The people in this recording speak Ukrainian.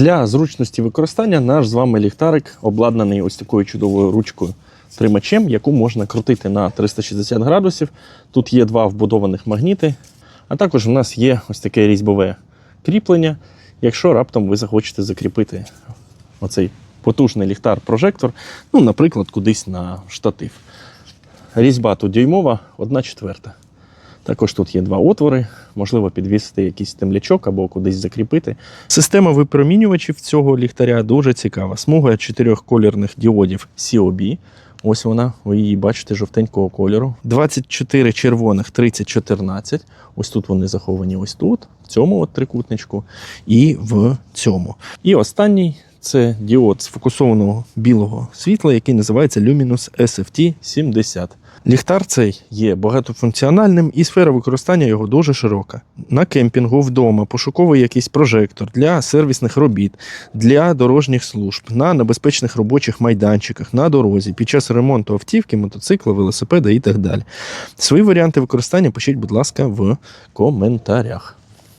Для зручності використання наш з вами ліхтарик обладнаний ось такою чудовою ручкою тримачем, яку можна крутити на 360 градусів. Тут є два вбудованих магніти, а також в нас є ось таке різьбове кріплення, якщо раптом ви захочете закріпити оцей потужний ліхтар-прожектор, ну, наприклад, кудись на штатив. Різьба тут дюймова, 1 четверта. Також тут є два отвори, можливо підвісити якийсь темлячок або кудись закріпити. Система випромінювачів цього ліхтаря дуже цікава. Смуга чотирьох колірних діодів COB. Ось вона, ви її бачите жовтенького кольору. 24 червоних, 30 14. Ось тут вони заховані ось тут, в цьому от трикутничку, і в цьому. І останній це діод сфокусованого білого світла, який називається Luminous SFT 70. Ліхтар цей є багатофункціональним і сфера використання його дуже широка. На кемпінгу вдома, пошуковий якийсь прожектор для сервісних робіт, для дорожніх служб, на небезпечних робочих майданчиках, на дорозі, під час ремонту автівки, мотоцикла, велосипеда і так далі. Свої варіанти використання пишіть, будь ласка, в коментарях.